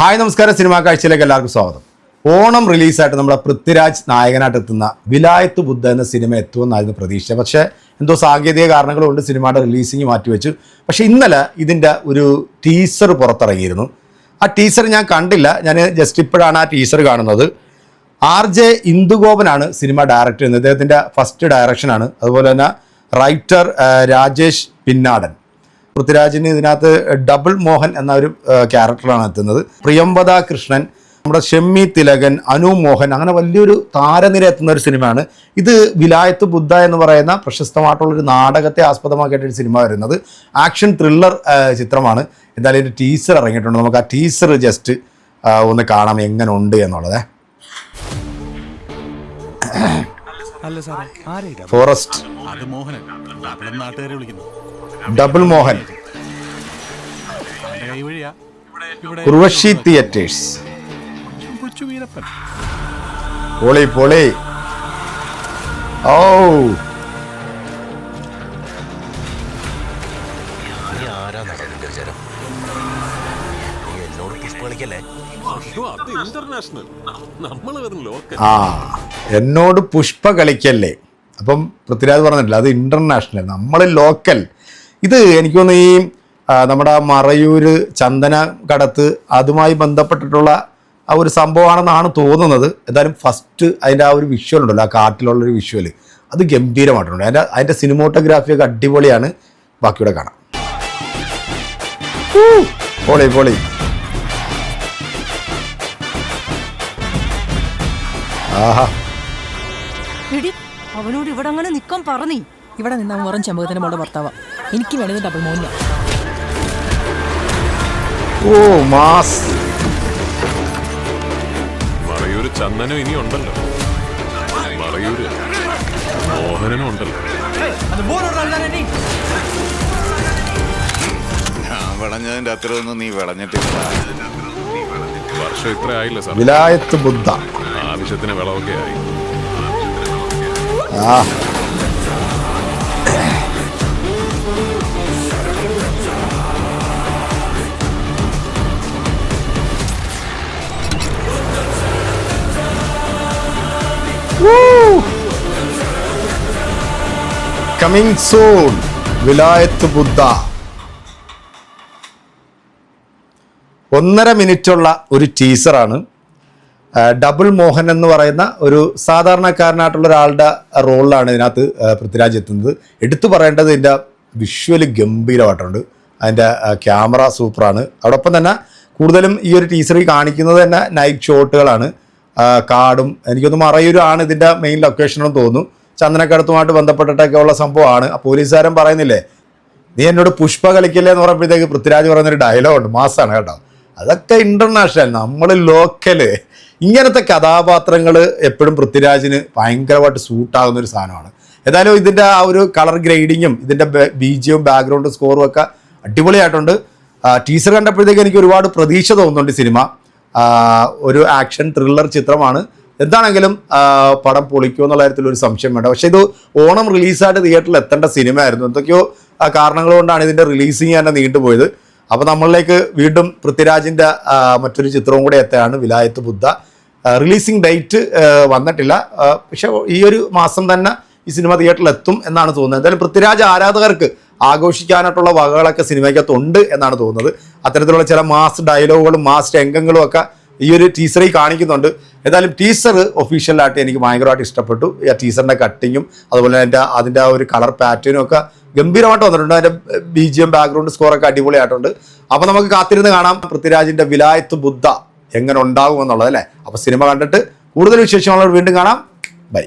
Hi നമസ്കാരം cinema കാഴ്ചയിലേക്ക് എല്ലാവർക്കും സ്വാഗതം. ഓണം റിലീസായിട്ട് നമ്മുടെ പൃഥ്വിരാജ് നായകനായിട്ട് എത്തുന്ന വിലായത്ത് ബുദ്ധ എന്ന സിനിമ എത്തുമെന്നായിരുന്നു പ്രതീക്ഷ. പക്ഷേ എന്തോ സാങ്കേതിക കാരണങ്ങൾ കൊണ്ട് സിനിമയുടെ റിലീസിങ് മാറ്റിവെച്ചു. പക്ഷേ ഇന്നലെ ഇതിന്റെ ഒരു ടീസർ പുറത്തിറങ്ങിയിരുന്നു. ആ ടീസർ ഞാൻ കണ്ടില്ല. ഞാൻ ജസ്റ്റ് ഇപ്പോഴാണ് ആ ടീസർ കാണുന്നത്. ആർ ജെ ഇന്ദുഗോപനാണ് സിനിമ ഡയറക്ടർ ചെയ്യുന്നത്. അദ്ദേഹത്തിന്റെ ഫസ്റ്റ് ഡയറക്ഷനാണ്. അതുപോലെ തന്നെ റൈറ്റർ രാജേഷ് പിന്നാടൻ. പൃഥ്വിരാജിന് ഇതിനകത്ത് ഡബിൾ മോഹൻ എന്ന ഒരു ക്യാരക്ടറാണ് എത്തുന്നത്. പ്രിയംവദ കൃഷ്ണൻ നമ്മുടെ ഷെമ്മി തിലകൻ അനു മോഹൻ അങ്ങനെ വലിയൊരു താരനിര എത്തുന്ന ഒരു സിനിമയാണ്. ഇത് വിലായത്ത് ബുദ്ധ എന്ന് പറയുന്ന പ്രശസ്തമായിട്ടുള്ള ഒരു നാടകത്തെ ആസ്പദമാക്കിയിട്ടൊരു സിനിമ വരുന്നത്. ആക്ഷൻ ത്രില്ലർ ചിത്രമാണ്. എന്തായാലും ഒരു ടീസർ ഇറങ്ങിയിട്ടുണ്ട്. നമുക്ക് ആ ടീസർ ജസ്റ്റ് ഒന്ന് കാണാം എങ്ങനെ ഉണ്ട് എന്നുള്ളത് ഫോറസ്റ്റ്. അത് മോഹനൻ. ഡബിളും നാട്ടുകാരെ വിളിക്കുന്നു. ഡബിൾ മോഹൻ. ഉർവശി തിയേറ്റേഴ്സ്. പൊളി പൊളി. ഓ ആ എന്നോട് പുഷ്പ കളിക്കല്ലേ? അപ്പം പൃഥ്വിരാജ് പറഞ്ഞിട്ടില്ല അത് ഇന്റർനാഷണൽ. നമ്മൾ ലോക്കൽ. ഇത് എനിക്ക് തോന്നുന്നു ഈ നമ്മുടെ മറയൂര് ചന്ദന കടത്ത് അതുമായി ബന്ധപ്പെട്ടിട്ടുള്ള ആ ഒരു സംഭവമാണെന്നാണ് തോന്നുന്നത്. എന്തായാലും ഫസ്റ്റ് അതിന്റെ ആ ഒരു വിഷ്വൽ ഉണ്ടല്ലോ ആ കാട്ടിലുള്ളൊരു വിഷ്വൽ അത് ഗംഭീരമായിട്ടുണ്ട്. അതിന്റെ അതിന്റെ സിനിമോട്ടോഗ്രാഫിയൊക്കെ അടിപൊളിയാണ്. ബാക്കിയുടെ കാണാം. പോളി പൊളി. ആഹാ. അവനോട് ഇവിടെ അങ്ങനെ നിക്കാൻ പറഞ്ഞീ. ഇവിടെ നിന്ന വെറും ചെമ്പകത്തിന്റെ മോളുടെ ഭർത്താവാ എനിക്ക് വേണ്ടത് ഡബിൾ മോനിയ. ഓ മാസ്. മറയൂര് ചന്ദനം ഇനി ഉണ്ടല്ലോ. മറയൂര് മോഹനനും ഉണ്ടല്ലോ. ഞാൻ വിളഞ്ഞതിന്റെ അത്രയൊന്നും നീ വിളഞ്ഞിട്ടില്ല. വർഷം ഇത്ര ആയില്ല സാർ വിലായത്ത് ബുദ്ധ. ആവശ്യത്തിന് വിളവൊക്കെ ആയി. ആ. കമ്മിങ് സൂൺ വിലായത്ത് ബുദ്ധ ഒന്നര മിനിറ്റുള്ള ഒരു ടീസറാണ്. ഡബിൾ മോഹൻ എന്ന് പറയുന്ന ഒരു സാധാരണക്കാരനായിട്ടുള്ള ഒരാളുടെ റോളിലാണ് ഇതിനകത്ത് പൃഥ്വിരാജ് എത്തുന്നത്. എടുത്തു പറയേണ്ടത് ഇതിന്റെ വിഷ്വൽ ഗംഭീരമായിട്ടുണ്ട്. അതിന്റെ ക്യാമറ സൂപ്പറാണ്. അതോടൊപ്പം തന്നെ കൂടുതലും ഈ ഒരു ടീസറിൽ കാണിക്കുന്നത് തന്നെ നൈറ്റ് ഷോട്ടുകളാണ് കാടും എനിക്കൊന്ന് മറയൂരാണ് ഇതിന്റെ മെയിൻ ലൊക്കേഷനെന്ന് തോന്നുന്നു. ചന്ദനക്കടത്തുമായിട്ട് ബന്ധപ്പെട്ടിട്ടൊക്കെ ഉള്ള സംഭവമാണ്. ആ പോലീസുകാരൻ പറയുന്നില്ലേ നീ എന്നോട് പുഷ്പ കളിക്കില്ലേ എന്ന് പറയുമ്പോഴത്തേക്ക് പൃഥ്വിരാജ് പറയുന്നൊരു ഡയലോഗുണ്ട് മാസാണ് കേട്ടോ. അതൊക്കെ ഇന്റർനാഷണൽ നമ്മൾ ലോക്കൽ ഇങ്ങനത്തെ കഥാപാത്രങ്ങൾ എപ്പോഴും പൃഥ്വിരാജിന് ഭയങ്കരമായിട്ട് സൂട്ടാകുന്ന ഒരു സാധനമാണ്. ഏതായാലും ഇതിന്റെ ആ ഒരു കളർ ഗ്രേഡിങ്ങും ഇതിന്റെ ബീജിയും ബാക്ക്ഗ്രൗണ്ട് സ്കോറും ഒക്കെ അടിപൊളിയായിട്ടുണ്ട്. ടീച്ചർ കണ്ടപ്പോഴത്തേക്ക് എനിക്ക് ഒരുപാട് പ്രതീക്ഷ തോന്നുന്നുണ്ട് സിനിമ. ഒരു ആക്ഷൻ ത്രില്ലർ ചിത്രമാണ്. എന്താണെങ്കിലും പടം പൊളിക്കുമോ എന്നുള്ള കാര്യത്തിൽ ഒരു സംശയം വേണ്ട. പക്ഷേ ഇത് ഓണം റിലീസായിട്ട് തിയേറ്ററിൽ എത്തേണ്ട സിനിമയായിരുന്നു. എന്തൊക്കെയോ ആ, കാരണങ്ങൾ കൊണ്ടാണ് ഇതിന്റെ റിലീസിങ് തന്നെ നീണ്ടുപോയത്. അപ്പോൾ നമ്മളിലേക്ക് വീണ്ടും പൃഥ്വിരാജിന്റെ മറ്റൊരു ചിത്രവും കൂടി എത്തുകയാണ് വിലായത്ത് ബുദ്ധ. റിലീസിങ് ഡേറ്റ് വന്നിട്ടില്ല. പക്ഷേ ഈ ഒരു മാസം തന്നെ ഈ സിനിമ തിയേറ്ററിൽ എത്തും എന്നാണ് തോന്നുന്നത്. എന്തായാലും പൃഥ്വിരാജ് ആരാധകർക്ക് ആഘോഷിക്കാനായിട്ടുള്ള വകകളൊക്കെ സിനിമയ്ക്കകത്ത് ഉണ്ട് എന്നാണ് തോന്നുന്നത്. അത്തരത്തിലുള്ള ചില മാസ് ഡയലോഗുകളും മാസ് രംഗങ്ങളും ഒക്കെ ഈ ഒരു ടീസറിൽ കാണിക്കുന്നുണ്ട്. എന്തായാലും ടീസർ ഒഫീഷ്യലായിട്ട് എനിക്ക് ഭയങ്കരമായിട്ട് ഇഷ്ടപ്പെട്ടു. ആ ടീസറിന്റെ കട്ടിങ്ങും അതുപോലെ അതിന്റെ അതിന്റെ ആ ഒരു കളർ പാറ്റേണും ഒക്കെ ഗംഭീരമായിട്ട് വന്നിട്ടുണ്ട്. അതിന്റെ ബി ജി എം ബാക്ക്ഗ്രൗണ്ട് സ്കോറൊക്കെ അടിപൊളിയായിട്ടുണ്ട്. അപ്പോൾ നമുക്ക് കാത്തിരുന്ന് കാണാം. പൃഥ്വിരാജിന്റെ വിലായത്ത് ബുദ്ധ എങ്ങനെ ഉണ്ടാകും എന്നുള്ളത് അല്ലേ? അപ്പോൾ സിനിമ കണ്ടിട്ട് കൂടുതൽ വിശേഷങ്ങളോട് വീണ്ടും കാണാം. ബൈ.